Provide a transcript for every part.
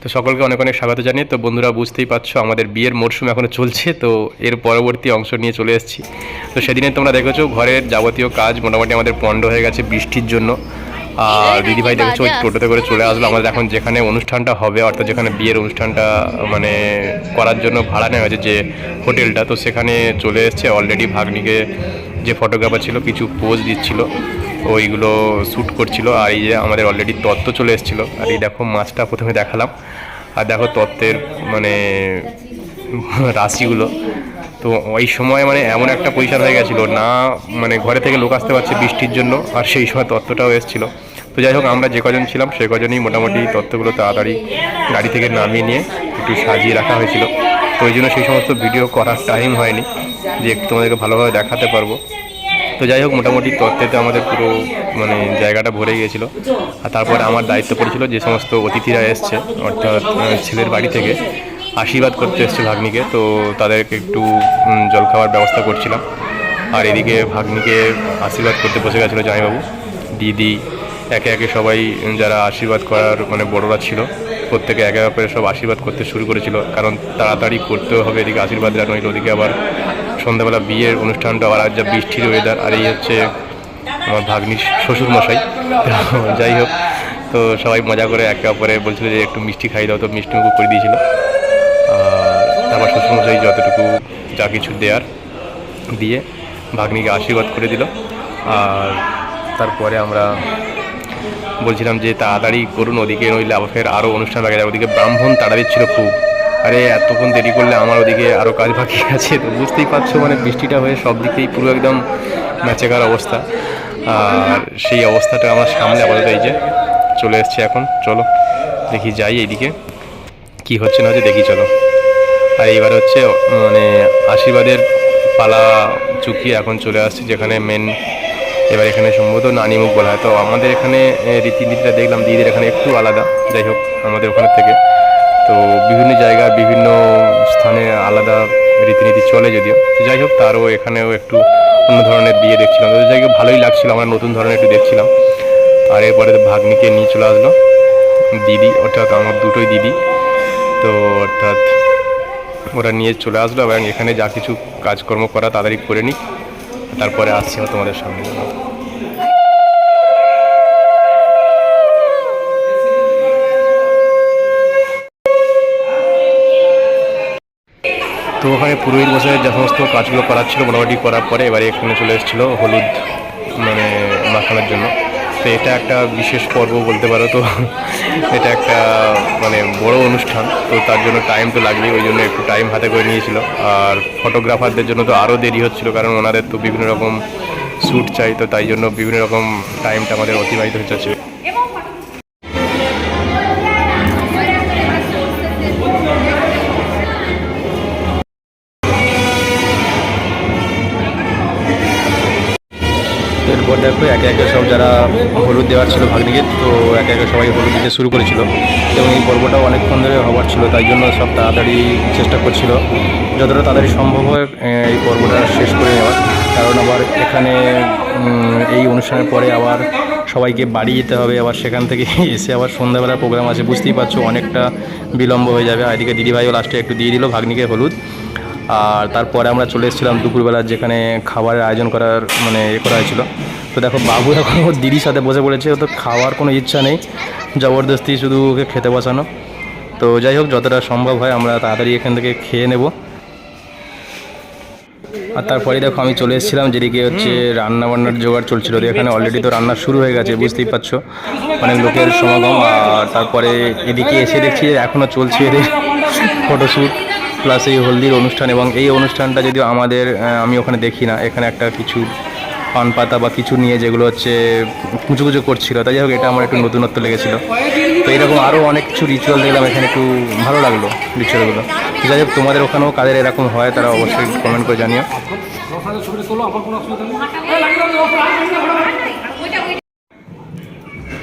তো সকলকে অনেক অনেক স্বাগত জানিয়ে। তো বন্ধুরা বুঝতেই পারছ আমাদের বিয়ের মরশুম এখনও চলছে তো এর পরবর্তী অংশ নিয়ে চলে এসেছি। তো সেদিনে তোমরা দেখেছ ঘরের যাবতীয় কাজ মোটামুটি আমাদের পণ্ড হয়ে গেছে বৃষ্টির জন্য। আর দিদিভাই দেখেছ ওই টোটোতে করে চলে আসলো। আমাদের এখন যেখানে অনুষ্ঠানটা হবে অর্থাৎ যেখানে বিয়ের অনুষ্ঠানটা মানে করার জন্য ভাড়া নেওয়া হয়েছে যে হোটেলটা তো সেখানে চলে এসেছে। অলরেডি ভাগ্নিকে যে ফটোগ্রাফার ছিল কিছু পোজ দিচ্ছিল। ওইগুলো শ্যুট করছিল আর এই যে আমাদের অলরেডি তত্ত্ব চলে এসেছিল। আর এই দেখো মাছটা প্রথমে দেখালাম। আর দেখো তত্ত্বের মানে রাশিগুলো। তো ওই সময় মানে এমন একটা পজিশন হয়ে গেছিল, না মানে ঘরে থেকে লোক আসতে পারছে বৃষ্টির জন্য, আর সেই সময় তত্ত্বটাও এসেছিল। তো যাই হোক, আমরা যে কজন ছিলাম, সে কজনই মোটামুটি তত্ত্বগুলো তাড়াতাড়ি গাড়ি থেকে নামিয়ে নিয়ে একটু সাজিয়ে রাখা হয়েছিল। তো ওই জন্য সেই সমস্ত ভিডিও করার টাইম হয়নি, যে তোমাদেরকে ভালোভাবে দেখাতে পারব। তো যাই হোক, মোটামুটি তত্ত্বেতে আমাদের পুরো মানে জায়গাটা ভরে গিয়েছিল। আর তারপরে আমার দায়িত্ব পড়েছিল যে সমস্ত অতিথিরা এসছে, অর্থাৎ ছেলের বাড়ি থেকে আশীর্বাদ করতে এসছে ভাগ্নিকে। তো তাদেরকে একটু জলখাবার ব্যবস্থা করছিলাম। আর এদিকে ভাগ্নিকে আশীর্বাদ করতে বসে গেছিল জামাইবাবু। দিদি, একে একে সবাই যারা আশীর্বাদ করার মানে বড়রা ছিল, প্রত্যেকে একে অপরের সব আশীর্বাদ করতে শুরু করেছিল। কারণ তাড়াতাড়ি করতেও হবে, এদিকে আশীর্বাদ নইলে ওদিকে আবার সন্ধ্যাবেলা বিয়ের অনুষ্ঠানটা আজ যা বৃষ্টির ওয়েদার আর এই হচ্ছে আমার ভাগ্নি শ্বশুর মশাই যাই হোক, তো সবাই মজা করে একে অপরে বলছিল যে একটু মিষ্টি খাই দাও, তো মিষ্টি মুখ করে দিয়েছিল। আর তারপর শ্বশুরমশাই যতটুকু যা কিছু দেওয়ার দিয়ে ভাগ্নিকে আশীর্বাদ করে দিল। আর তারপরে আমরা বলছিলাম যে তাড়াতাড়ি করুন, ওদিকে নইলে আবার ফের আরও অনুষ্ঠান বাকি যায় ওদিকে ব্রাহ্মণ তাড়া দিচ্ছিল খুব। আরে, এতক্ষণ দেরি করলে আমার ওদিকে আরও কাজ বাকি আছে। তো বুঝতেই পারছ মানে বৃষ্টিটা হয়ে সব দিকেই পুরো একদম ম্যাচেকার অবস্থা। আর সেই অবস্থাটা আমার সামনে আপাতত এই যে, চলে এসছে এখন। চলো, দেখি যাই এইদিকে। কি হচ্ছে না হচ্ছে দেখি চলো। আর এইবার হচ্ছে মানে আশীর্বাদের পালা চুকিয়ে এখন চলে আসছে, যেখানে মেন এবার এখানে সম্ভবত নানিমুখ বলা হয়। তো আমাদের এখানে রীতিনীতিটা দেখলাম, দিদিদের এখানে একটু আলাদা। যাই হোক, আমাদের ওখানে থেকে। তো বিভিন্ন জায়গা, বিভিন্ন স্থানে আলাদা রীতিনীতি চলে যদিও। তো যাই হোক, তারও এখানেও একটু অন্য ধরনের বিয়ে দেখছিলাম। তো যাই হোক, ভালোই লাগছিল, আমরা নতুন ধরনের একটু দেখছিলাম। আর এরপরে ভাগ্নিকে নিয়ে চলে আসলো। দিদি, অর্থাৎ আমার দুটোই দিদি। তো অর্থাৎ ওরা নিয়ে চলে আসলো এবং এখানে যা কিছু কাজকর্ম করা তাড়াতাড়ি করে নিই তারপরে আসছি তোমাদের সামনে। তো ওখানে পুরোহিত বসে যে সমস্ত কাজগুলো করার ছিল মোটামুটি করার পরে এবারে এখানে চলে এসেছিল হলুদ মানে মাখানোর জন্য। তো এটা একটা বিশেষ পর্ব বলতে পারো তো। এটা একটা মানে বড় অনুষ্ঠান, তো তার জন্য টাইম তো লাগবেই, ওই জন্য একটু টাইম হাতে করে নিয়েছিল। আর ফটোগ্রাফারদের জন্য তো আরও দেরি হচ্ছিল, কারণ ওনাদের তো বিভিন্ন রকম শ্যুট চাই, তো তাই জন্য বিভিন্ন রকম টাইমটা আমাদের অতিবাহিত হয়ে দেখো, একে একে সব যারা হলুদ দেওয়ার ছিল ভাগ্নিকে, তো একে একে সবাই হলুদ দিতে শুরু করেছিল। এবং এই পর্বটাও অনেকক্ষণ ধরে হবার ছিল, তাই জন্য সব তাড়াতাড়ি চেষ্টা করছিল। যতটা তাড়াতাড়ি সম্ভব হয় এই পর্বটা শেষ করে নেওয়ার। কারণ আবার এখানে এই অনুষ্ঠানের পরে আবার সবাইকে বাড়ি যেতে হবে। আবার সেখান থেকে এসে আবার সন্ধ্যাবেলার প্রোগ্রাম আছে, বুঝতেই পারছ, অনেকটা বিলম্ব হয়ে যাবে। এদিকে দিদিভাইও লাস্টে একটু দিয়ে দিল ভাগ্নিকে হলুদ। আর তারপরে আমরা চলে এসেছিলাম দুপুরবেলা, যেখানে খাবারের আয়োজন করার মানে এ করা হয়েছিল। তো দেখো, বাবু এখন ওর দিদির সাথে বসে পড়েছে ও তো খাওয়ার কোনো ইচ্ছা নেই। জবরদস্তি শুধু ওকে খেতে বসানো। তো যাই হোক, যতটা সম্ভব হয় আমরা তাড়াতাড়ি এখান থেকে খেয়ে নেব। আর তারপরে দেখো, আমি চলে এসেছিলাম, যেদিকে হচ্ছে রান্না বান্নার জোগাড় চলছিল। তো এখানে অলরেডি তো রান্না শুরু হয়ে গেছে, বুঝতেই পারছ। অনেক লোকের সমাগম, আর তারপরে এদিকে এসে দেখছি এখনও চলছে এদের ফটোশ্যুট প্লাস এই হলদির অনুষ্ঠান। এবং এই অনুষ্ঠানটা যদিও আমাদের আমি ওখানে দেখি না, এখানে একটা কিছু পান পাতা বা কিছু নিয়ে যেগুলো হচ্ছে কুচো কুচো করছিল তাই যাই হোক এটা আমার একটু নতুনত্ব লেগেছিল। তো এরকম আরও অনেক কিছু রিচুয়াল দেখলাম এখানে একটু ভালো লাগল রিচুয়ালগুলো যাই হোক তোমাদের ওখানেও কাদের এরকম হয় তারা অবশ্যই কমেন্ট করে জানিও।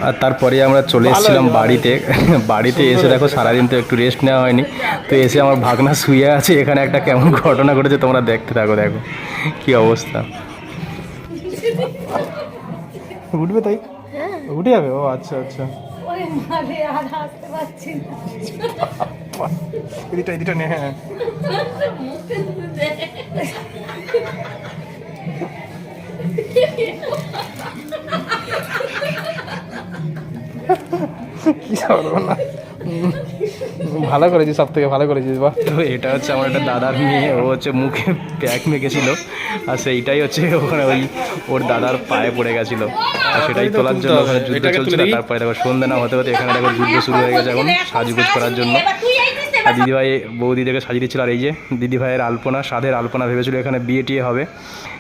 আর তারপরে আমরা চলে এসেছিলাম বাড়িতে। বাড়িতে এসে দেখো সারাদিন তো একটু রেস্ট নেওয়া হয়নি। তো এসে আমার ভাগনা শুয়ে আছে এখানে একটা কেমন ঘটনা ঘটেছে তোমরা দেখতে থাকো দেখো। কি অবস্থা। উঠবে তাই? উঠে যাবে? ও আচ্ছা আচ্ছা। এদিকটা এদিকটা নে হ্যাঁ। কি না ভালো করেছিস সব থেকে ভালো করেছিস বাহ। তো এটা হচ্ছে আমার একটা দাদার মেয়ে ও হচ্ছে মুখে প্যাক মেখেছিল আর সেইটাই হচ্ছে ওখানে ওই ওর দাদার পায়ে পড়ে গেছিল। আর সেটাই তোলার জন্য ওখানে যুদ্ধ চলছিল। তারপরে দেখো সন্ধ্যা না হতে হতে এখানে দেখো যুদ্ধ শুরু হয়ে গেছে এখন সাজগোজ করার জন্য। আর দিদিভাই বৌদিদেরকে সাজিয়ে দিচ্ছিল আর এই যে দিদিভাইয়ের আলপনা সাধের আলপনা ভেবেছিল এখানে বিয়ে টিয়ে হবে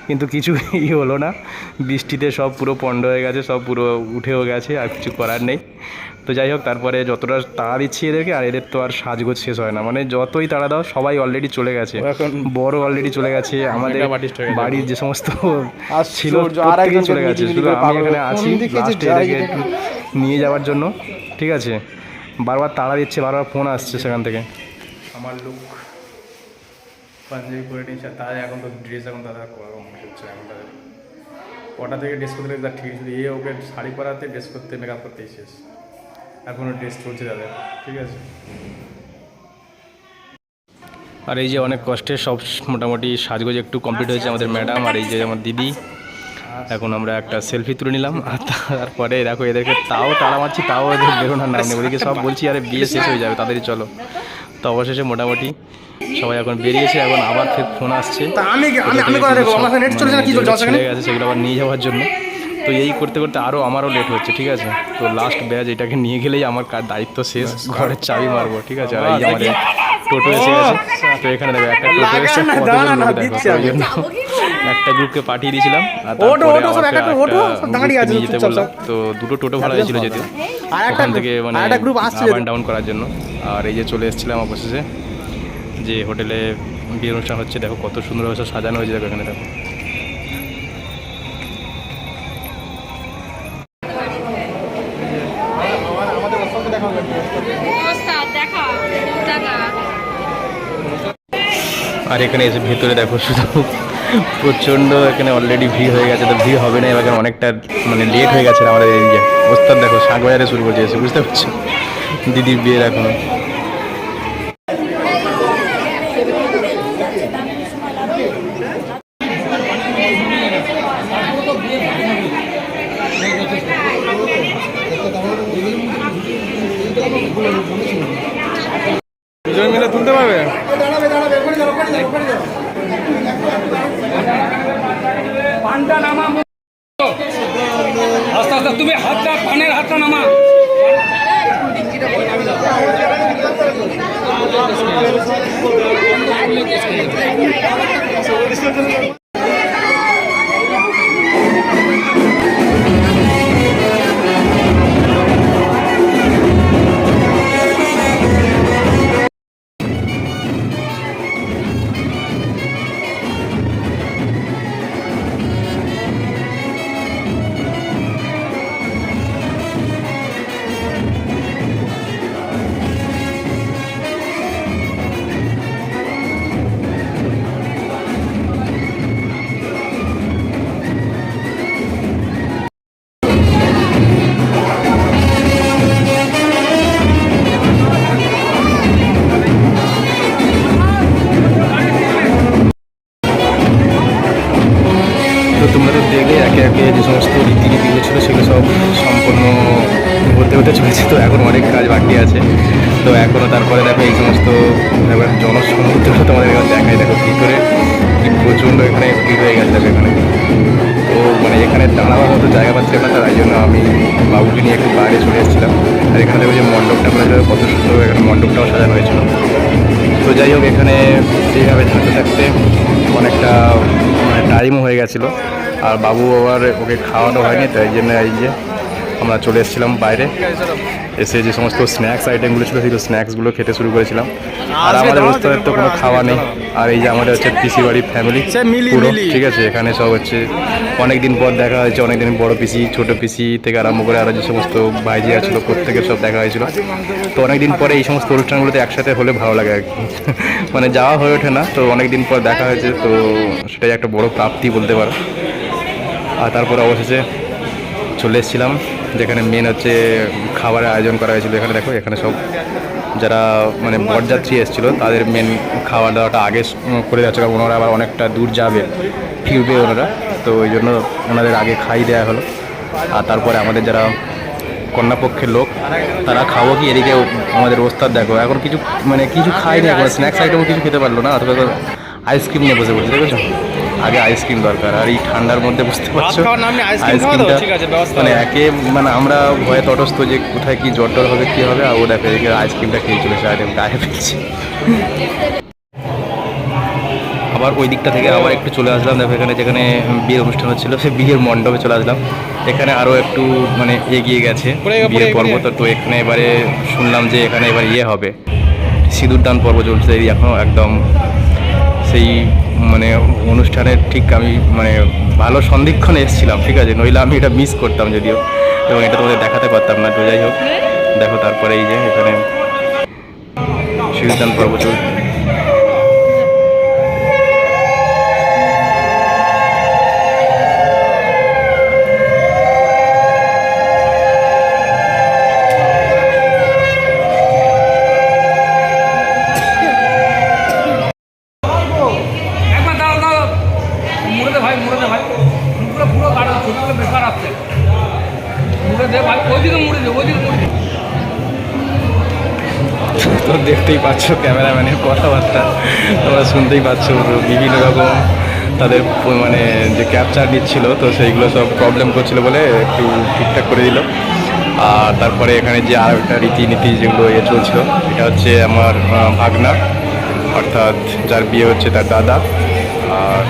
কিন্তু কিছুই হলো না বৃষ্টিতে সব পুরো পণ্ড হয়ে গেছে সব পুরো উঠেও গেছে আর কিছু করার নেই। তো যাই হোক তারপরে যতটা তাড়া দিচ্ছি এদেরকে আর এদের তো আর সাজগোজ শেষ হয় না। মানে যতই তাড়া দাও সবাই অলরেডি চলে গেছে। এখন বড় অলরেডি চলে গেছে। আমাদের। বাড়ির যে সমস্ত ছিল প্রত্যেকেই চলে গেছে। শুধু আমি এখানে আছি লাস্টে এদেরকে নিয়ে যাওয়ার জন্য ঠিক আছে? বারবার তাড়া দিচ্ছে বারবার ফোন আসছে সেখান থেকে। আমার লুক পাঞ্জাবি পরে নিয়েছে তার এখন তো ড্রেস এখন কমপ্লিট হচ্ছে এখন তাদের। কটা থেকে ড্রেস করতে তার ঠিক আছে এ ওকে শাড়ি পরাতে ড্রেস করতে মেকআপ করতেই শেষ। এখনও ড্রেস চলছে তাদের ঠিক আছে? আর এই যে অনেক কষ্টে সব মোটামুটি সাজগোজ একটু কমপ্লিট হয়েছে আমাদের ম্যাডাম আর এই যে আমার দিদি। এখন আমরা একটা সেলফি তুলে নিলাম আর তারপরে দেখো এদেরকে তাও তাড়া মারছি তাও এদের বেরোনোর নাম নেই। ওদেরকে সব বলছি আরে বিয়ে শেষ হয়ে যাবে তাদেরই চলো। তো অবশেষে মোটামুটি সবাই এখন বেরিয়েছে এখন আবার ফের ফোন আসছে। সেগুলো আবার নিয়ে যাওয়ার জন্য। তো এই করতে করতে আরও আমারও লেট হচ্ছে ঠিক আছে? তো লাস্ট ব্যাচ এটাকে নিয়ে গেলেই আমার কার দায়িত্ব শেষ ঘরের চাবি মারবো ঠিক আছে? আর এই আমাদের টোটো এসে গেছে। তো এখানে দেখো একটা টোটো এসে একটা গ্রুপকে পাঠিয়ে দিয়েছিলাম আর তারপরে যেতে বললাম। তো দুটো টোটো ভাড়া হয়েছিল যেতে ওখান থেকে মানে গ্রুপ আসছে আপ ডাউন করার জন্য। আর এই যে চলে এসেছিলাম অবশেষে যে হোটেলে বিয়ের অনুষ্ঠান হচ্ছে দেখো কত সুন্দরভাবে সব সাজানো হয়েছে দেখো এখানে দেখো। আর এখানে এসে ভেতরে দেখো শুধু প্রচণ্ড এখানে অলরেডি ভিড় হয়ে গেছে, তো ভিড় হবে না, এবার অনেকটা মানে লেট হয়ে গেছে আমাদের এরিয়া ওস্তাদ দেখো শাক বাজারে শুরু করছে এসে, বুঝতে পারছ? দিদির বিয়ের এখনও। আস্তে আস্তে তুমি হাতটা পানের হাতটা নামা। হতে চলেছে, তো এখন অনেক কাজ বাকি আছে। তো এখনও তারপরে দেখো এই সমস্ত এবার জনসমুদ্র তোমাদের এখানে দেখাই, দেখো কী করে প্রচণ্ড এখানে ভিড় হয়ে গেছে এখানে। তো মানে এখানে দাঁড়াবার মতো জায়গা পাচ্ছিলাম না তাই জন্য আমি বাবুকে নিয়ে একটু বাইরে চলে এসেছিলাম। আর এখানে দেখো যে মণ্ডপটা করা কত সুন্দর এখানে মণ্ডপটাও সাজানো হয়েছিল। তো যাই হোক, এখানে এইভাবে থাকতে থাকতে অনেকটা মানে টাইমও হয়ে গেছিল। আর বাবু আবার ওকে খাওয়ানো হয়নি, তাই জন্য এই যে আমরা চলে এসেছিলাম বাইরে। এসে যে সমস্ত স্ন্যাক্স আইটেমগুলো ছিল সেগুলো স্ন্যাক্সগুলো খেতে শুরু করেছিলাম। আর আমাদের ওস্তাদের তো কোনো খাওয়া নেই। আর এই যে আমাদের হচ্ছে পিসি বাড়ির ফ্যামিলি পুরো ঠিক আছে? এখানে সব হচ্ছে অনেক দিন পর দেখা হয়েছে অনেক দিন বড় পিসি ছোট পিসি থেকে আরম্ভ করে আরও যে সমস্ত ভাইজিয়া ছিল প্রত্যেকের সব দেখা হয়েছিল। তো অনেক দিন পরে এই সমস্ত অনুষ্ঠানগুলোতে একসাথে হলে ভালো লাগে আর কি। মানে যাওয়া হয়ে ওঠে না তো অনেক দিন পর দেখা হয়েছে তো সেটাই একটা বড় প্রাপ্তি বলতে পারো। আর তারপরে অবশেষে চলে এসেছিলাম যেখানে মেন হচ্ছে খাবারের আয়োজন করা হয়েছিল এখানে, দেখো, এখানে সব যারা মানে বরযাত্রী এসেছিল, তাদের মেন খাওয়া দাওয়াটা আগে করে যাচ্ছে, কারণ ওনারা আবার অনেকটা দূর যাবে ফিরবে ওনারা। তো ওই জন্য ওনাদের আগে খাই দেওয়া হলো। আর তারপরে আমাদের যারা কন্যাপক্ষের লোক, তারা খাব কি? এদিকে আমাদের ওস্তাদ দেখো, এখন কিছু মানে কিছু খাইনি এখন স্ন্যাক্স আইটেমও কিছু খেতে পারল না, অথবা আইসক্রিম নিয়ে বসে বলছে দেখেছ? আগে আইসক্রিম দরকার আর এই ঠান্ডার মধ্যে বুঝতে পারছ? খাওয়ার নাম নেই, আইসক্রিম খাওয়া দাও? ঠিক আছে, ব্যবস্থা মানে একে মানে আমরা ভয়ে তটস্থ যে কোথায় কি জ্বর টর হবে কী হবে আর ও দেখো এদিকে আইসক্রিমটা খেয়ে চলেছে আর গায়ে ফেলছে। আবার ওই দিকটা থেকে আবার একটু চলে আসলাম দেখো এখানে যেখানে বিয়ের অনুষ্ঠান হচ্ছিল সে বিয়ের মণ্ডপে চলে আসলাম। এখানে আরও একটু মানে এগিয়ে গেছে বিয়ের পর্ব তো এখানে এবারে শুনলাম যে এখানে এবার ইয়ে হবে। সিঁদুর সিঁদুরদান পর্ব চলছে এই এখন একদম সেই মানে অনুষ্ঠানের ঠিক আমি মানে ভালো সন্ধিক্ষণে এসেছিলাম, ঠিক আছে? নইলে আমি এটা মিস করতাম যদিও। এবং এটা তোমাদের দেখাতে পারতাম না, তো যাই হোক। দেখো তারপরে এই যে এখানে সিঁদুরদান পর্ব তো দেখতেই পাচ্ছ ক্যামেরাম্যানের কথাবার্তা। তোমরা শুনতেই পাচ্ছ বিভিন্ন রকম তাদের মানে যে ক্যাপচার নিচ্ছিল তো সেইগুলো সব প্রবলেম করছিল বলে একটু ঠিকঠাক করে দিল। আর তারপরে এখানে যে আর একটা রীতিনীতি যেগুলো ইয়ে চলছিল, এটা হচ্ছে আমার ভাগনা, অর্থাৎ যার বিয়ে হচ্ছে তার দাদা। আর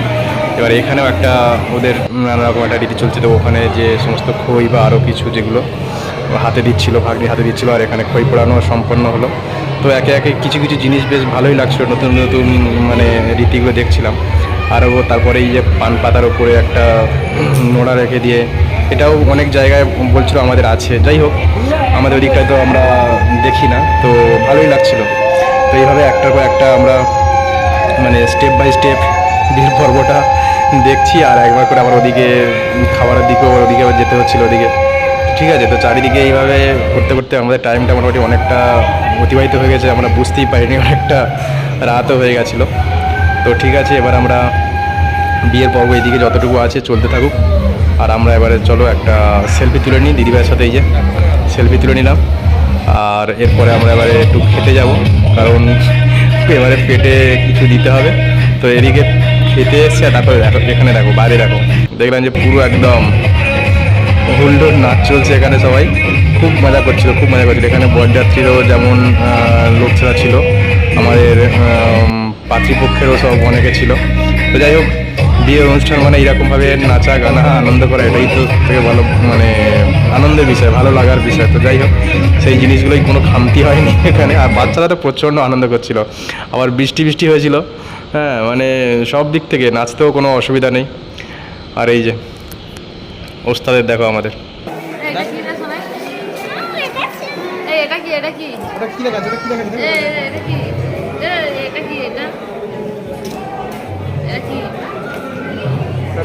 এবার এখানেও একটা ওদের নানা রকম একটা রীতি চলছে। তো ওখানে যে সমস্ত খই বা আরও কিছু যেগুলো হাতে দিচ্ছিল, ভাগ্নি হাতে দিচ্ছিল, আর এখানে খই পোড়ানো সম্পন্ন হলো। তো একে একে কিছু কিছু জিনিস বেশ ভালোই লাগছিল, নতুন নতুন মানে রীতিগুলো দেখছিলাম। আরও তারপরে এই যে পান পাতার ওপরে একটা নোড়া রেখে দিয়ে, এটাও অনেক জায়গায় বলছিল আমাদের আছে। যাই হোক, আমাদের ওদিকটায় তো আমরা দেখি না, তো ভালোই লাগছিল। তো এইভাবে একটার পর একটা আমরা মানে স্টেপ বাই স্টেপ বিয়ের পর্বটা দেখছি আর একবার করে আবার ওদিকে খাবারের আবার ওদিকে আবার যেতে হচ্ছিল ওদিকে। ঠিক আছে, তো চারিদিকে এইভাবে করতে করতে আমাদের টাইমটা মোটামুটি অনেকটা অতিবাহিত হয়ে গেছে, আমরা বুঝতেই পারিনি অনেকটা রাতও হয়ে গেছিল। তো ঠিক আছে, এবার আমরা বিয়ের পর্ব এইদিকে যতটুকু আছে চলতে থাকুক। আর আমরা এবারে চলো একটা সেলফি তুলে নিই দিদিভাইয়ের সাথে এই যে সেলফি তুলে নিলাম। আর এরপরে আমরা এবারে একটু খেতে যাব, কারণ এবারে পেটে কিছু দিতে হবে। তো এদিকে খেতে এসছে তারপরে দেখো এখানে দেখো বাইরে দেখো। দেখলাম যে পুরো একদম হুল্লোড় নাচ চলছে এখানে সবাই। খুব মজা করছিল খুব মজা করছিল। এখানে বরযাত্রীরও যেমন আহ, লোকছেরা ছিল আমাদের আম, পাত্রীপক্ষেরও সব অনেকে ছিল। তো যাই হোক বিয়ের অনুষ্ঠান মানে এরকমভাবে নাচা গানা আনন্দ করা এটাই তো থেকে ভালো মানে আনন্দের বিষয় ভালো লাগার বিষয়। তো যাই হোক সেই জিনিসগুলোই কোনো খামতি হয়নি এখানে। আর বাচ্চারা তো প্রচণ্ড আনন্দ করছিল। আবার বৃষ্টি বৃষ্টি হয়েছিল। হ্যাঁ মানে সব দিক থেকে নাচতেও কোনো অসুবিধা নেই। আর এই যে ওস্তাদের দেখো আমাদের। এটা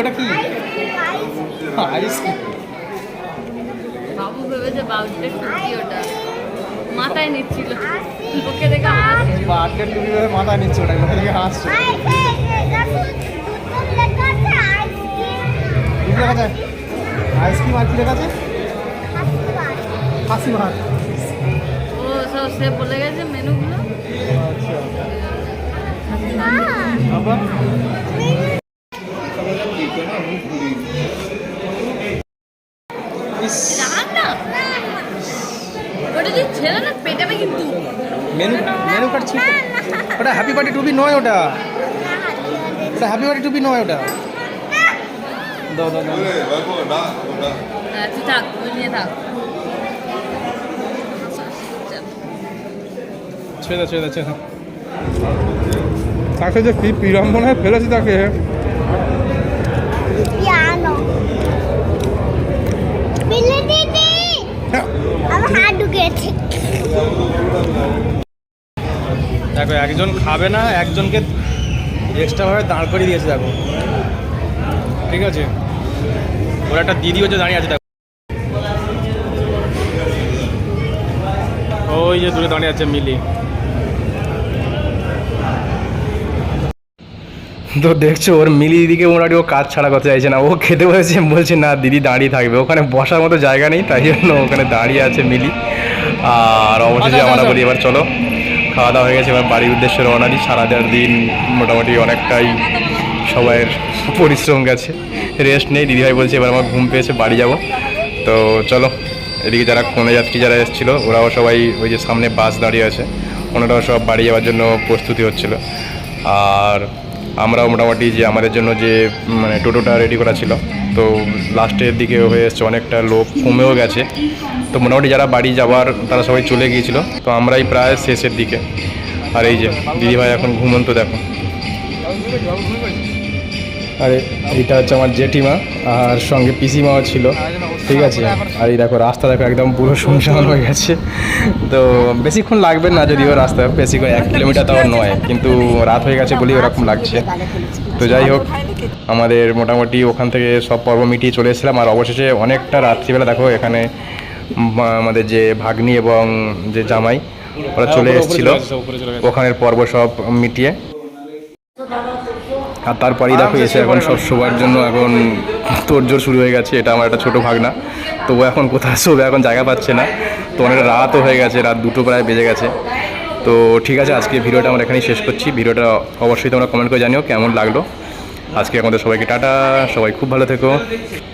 ওটা কি? আইসক্রিম বাবু ভেবেছে ওটা। মাথায় নিচ্ছিল। ওকে দেখে হাসছে টুপি ভেবে মাথায় নিচ্ছে ওটা থেকে হাসছে। আইসক্রিম আর কি লেখা আছে? হাসি ভাত ও সব সে বলে গেছে মেনুগুলো? আচ্ছা আবার ইস রাগ না ওটা যে ছেলে না পেটাবে কিন্তু মেনু মেনু কার্ড ছিল ওটা হ্যাপি বার্থডে টুপি নয় ওটা? ওটা হ্যাপি বার্থডে টুপি নয় ওটা? দাও দাও দাও। হ্যাঁ তুই থাক তুই নিয়ে থাক। ছেড়ে দাও ছেড়ে দাও ছেড়ে তাকে যে কি বিড়ম্বনায় ফেলেছি তাকে। দিদি আমার হাত ঢুকেছে দেখো একজন খাবে না একজনকে এক্সট্রাভাবে দাঁড় করিয়ে দিয়েছে দেখো। ঠিক আছে? ওর একটা দিদি হচ্ছে দাঁড়িয়ে আছে দেখো। ওই যে দূরে দাঁড়িয়ে আছে মিলি। তো দেখছ ওর মিলি দিদিকে মোটামুটি ও কাজ ছাড়া করতে চাইছে না। ও খেতে বসেছে বলছে না দিদি দাঁড়িয়ে থাকবে। ওখানে বসার মতো জায়গা নেই তাই জন্য ওখানে দাঁড়িয়ে আছে মিলি। আর অবশেষে আমরা বলি এবার চলো। খাওয়া দাওয়া হয়ে গেছে, এবার বাড়ির উদ্দেশ্যে রওনা দিই। সারা চার দিন মোটামুটি অনেকটাই সবাইয়ের পরিশ্রম গেছে রেস্ট নেই। দিদিভাই বলছে, এবার আমার ঘুম পেয়েছে, বাড়ি যাব। তো চলো, এদিকে যারা কোনো যাত্রী যারা এসেছিল, ওরাও সবাই ওই যে সামনে বাস দাঁড়িয়ে আছে। ওনারাও সব বাড়ি যাওয়ার জন্য প্রস্তুতি হচ্ছিল। আর আমরাও মোটামুটি যে আমাদের জন্য যে মানে টোটোটা রেডি করা ছিল, তো লাস্টের দিকে হয়ে এসছে অনেকটা লোক, কমেও গেছে। তো মোটামুটি যারা বাড়ি যাওয়ার, তারা সবাই চলে গিয়েছিল, তো আমরাই প্রায় শেষের দিকে। আর এই যে, দিদিভাই এখন ঘুমন্ত, দেখো। আরে এইটা হচ্ছে আমার জেঠিমা, আর সঙ্গে পিসিমাও ছিল। ঠিক আছে। আর এই দেখো রাস্তা দেখো একদম পুরো শুনশান হয়ে গেছে। তো বেশিক্ষণ লাগবে না যদিও রাস্তা বেশিক্ষণ এক কিলোমিটার তাও নয় কিন্তু রাত হয়ে গেছে বলেই ওরকম লাগছে। তো যাই হোক আমাদের মোটামুটি ওখান থেকে সব পর্ব মিটিয়ে চলে এসেছিলাম আর অবশেষে অনেকটা রাত্রিবেলা দেখো এখানে আমাদের যে ভাগ্নি এবং যে জামাই ওরা চলে এসেছিল। ওখানের পর্ব সব মিটিয়ে। আর তারপরেই দেখো এসে এখন সব শোবার জন্য এখন তোড়জোড় শুরু হয়ে গেছে, এটা আমার একটা ছোটো ভাগনা। তো ও এখন কোথায় শোবে এখন জায়গা পাচ্ছে না। তো অনেক রাতও হয়ে গেছে, রাত দুটো প্রায় বেজে গেছে। তো ঠিক আছে, আজকে ভিডিওটা আমরা এখানেই শেষ করছি। ভিডিওটা অবশ্যই তোমরা কমেন্ট করে জানিও কেমন লাগল। আজকে আমাদের সবাইকে টাটা, সবাই খুব ভালো থেকো।